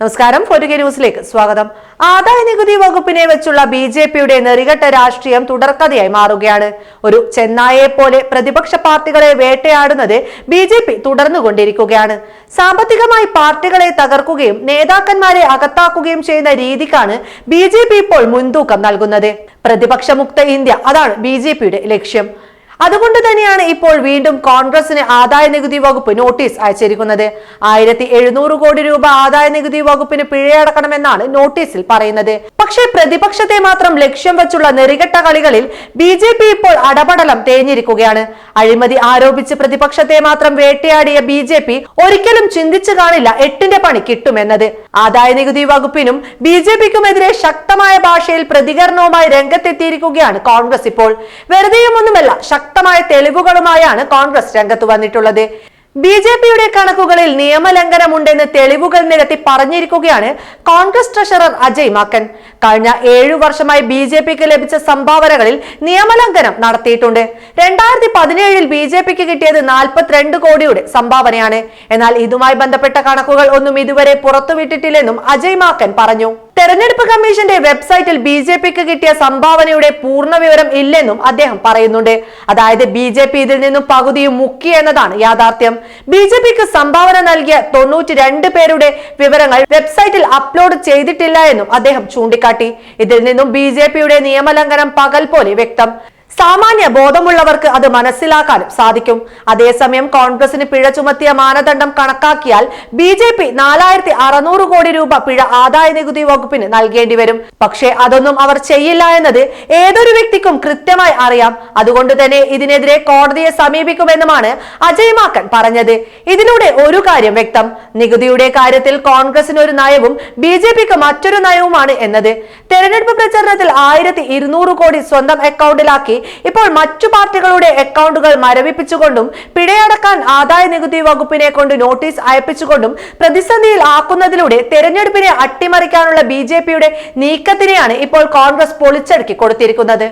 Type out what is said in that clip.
നമസ്കാരം. ഫോർട്ടുകെ ന്യൂസിലേക്ക് സ്വാഗതം. ആദായ നികുതി വകുപ്പിനെ വെച്ചുള്ള ബി ജെ പിയുടെ നെറികെട്ട രാഷ്ട്രീയം തുടർക്കഥയായി മാറുകയാണ്. ഒരു ചെന്നായെ പോലെ പ്രതിപക്ഷ പാർട്ടികളെ വേട്ടയാടുന്നത് ബി ജെ പി തുടർന്നുകൊണ്ടിരിക്കുകയാണ്. സാമ്പത്തികമായി പാർട്ടികളെ തകർക്കുകയും നേതാക്കന്മാരെ അകത്താക്കുകയും ചെയ്യുന്ന രീതിക്കാണ് ബി ജെ പി ഇപ്പോൾ മുൻതൂക്കം നൽകുന്നത്. പ്രതിപക്ഷമുക്ത ഇന്ത്യ അതാണ് ബി ജെ പിയുടെ ലക്ഷ്യം. അതുകൊണ്ട് തന്നെയാണ് ഇപ്പോൾ വീണ്ടും കോൺഗ്രസിന് ആദായ നികുതി വകുപ്പ് നോട്ടീസ് അയച്ചിരിക്കുന്നത്. ആയിരത്തി എഴുന്നൂറ് കോടി രൂപ ആദായ നികുതി വകുപ്പിന് പിഴയടക്കണമെന്നാണ് നോട്ടീസിൽ പറയുന്നത്. പക്ഷേ പ്രതിപക്ഷത്തെ മാത്രം ലക്ഷ്യം വെച്ചുള്ള നെറികെട്ട കളികളിൽ ബി ഇപ്പോൾ അടപടലം തേഞ്ഞിരിക്കുകയാണ്. അഴിമതി ആരോപിച്ച് പ്രതിപക്ഷത്തെ മാത്രം വേട്ടയാടിയ ബി ജെ പി ഒരിക്കലും ചിന്തിച്ചു കാണില്ല എട്ടിന്റെ പണി കിട്ടുമെന്നത്. ആദായ നികുതി വകുപ്പിനും ബി ജെ പിക്കുമെതിരെ ശക്തമായ ഭാഷയിൽ പ്രതികരണവുമായി രംഗത്തെത്തിയിരിക്കുകയാണ് കോൺഗ്രസ് ഇപ്പോൾ. വെറുതെയുമൊന്നുമല്ല ശക്തമായ തെളിവുകളുമായാണ് കോൺഗ്രസ് രംഗത്ത് വന്നിട്ടുള്ളത്. ബി ജെ പിയുടെ കണക്കുകളിൽ നിയമലംഘനമുണ്ടെന്ന് തെളിവുകൾ നിരത്തി പറഞ്ഞിരിക്കുകയാണ് കോൺഗ്രസ് ട്രഷറർ അജയ് മാക്കൻ. കഴിഞ്ഞ ഏഴു വർഷമായി ബി ജെ പിക്ക് ലഭിച്ച സംഭാവനകളിൽ നിയമലംഘനം നടത്തിയിട്ടുണ്ട്. രണ്ടായിരത്തി പതിനേഴിൽ ബി ജെ പിക്ക് കിട്ടിയത് നാൽപ്പത്തിരണ്ട് കോടിയുടെ സംഭാവനയാണ്. എന്നാൽ ഇതുമായി ബന്ധപ്പെട്ട കണക്കുകൾ ഒന്നും ഇതുവരെ പുറത്തുവിട്ടിട്ടില്ലെന്നും അജയ് മാക്കൻ പറഞ്ഞു. തെരഞ്ഞെടുപ്പ് കമ്മീഷന്റെ വെബ്സൈറ്റിൽ ബി ജെ പിക്ക് കിട്ടിയ സംഭാവനയുടെ പൂർണ വിവരം ഇല്ലെന്നും അദ്ദേഹം പറയുന്നുണ്ട്. അതായത് ബി ജെ പി ഇതിൽ നിന്നും പകുതിയും മുക്കി എന്നതാണ് യാഥാർത്ഥ്യം. ബി ജെ പിക്ക് സംഭാവന നൽകിയ തൊണ്ണൂറ്റി രണ്ട് പേരുടെ വിവരങ്ങൾ വെബ്സൈറ്റിൽ അപ്ലോഡ് ചെയ്തിട്ടില്ല എന്നും അദ്ദേഹം ചൂണ്ടിക്കാട്ടി. ഇതിൽ നിന്നും ബി ജെ പിയുടെ നിയമലംഘനം പകൽ പോലെ വ്യക്തം. സാമാന്യ ബോധമുള്ളവർക്ക് അത് മനസ്സിലാക്കാനും സാധിക്കും. അതേസമയം കോൺഗ്രസിന് പിഴ ചുമത്തിയ മാനദണ്ഡം കണക്കാക്കിയാൽ ബി ജെ പി നാലായിരത്തി അറുന്നൂറ് കോടി രൂപ പിഴ ആദായ നികുതി വകുപ്പിന് നൽകേണ്ടി വരും. പക്ഷേ അതൊന്നും അവർ ചെയ്യില്ല എന്നത് ഏതൊരു വ്യക്തിക്കും കൃത്യമായി അറിയാം. അതുകൊണ്ട് തന്നെ ഇതിനെതിരെ കോടതിയെ സമീപിക്കുമെന്നുമാണ് അജയ് മാക്കൻ പറഞ്ഞത്. ഇതിലൂടെ ഒരു കാര്യം വ്യക്തം. നികുതിയുടെ കാര്യത്തിൽ കോൺഗ്രസിന് ഒരു നയവും ബി ജെ പിക്ക് മറ്റൊരു നയവുമാണ് എന്നത്. തെരഞ്ഞെടുപ്പ് പ്രചരണത്തിൽ ആയിരത്തി കോടി സ്വന്തം അക്കൗണ്ടിലാക്കി ഇപ്പോൾ മറ്റു പാർട്ടികളുടെ അക്കൗണ്ടുകൾ മരവിപ്പിച്ചുകൊണ്ടും പിഴയടക്കാൻ ആദായ നികുതി വകുപ്പിനെ കൊണ്ട് നോട്ടീസ് അയപ്പിച്ചുകൊണ്ടും പ്രതിസന്ധിയിൽ ആക്കുന്നതിലൂടെ തെരഞ്ഞെടുപ്പിനെ അട്ടിമറിക്കാനുള്ള ബി നീക്കത്തിനെയാണ് ഇപ്പോൾ കോൺഗ്രസ് പൊളിച്ചടുക്കി കൊടുത്തിരിക്കുന്നത്.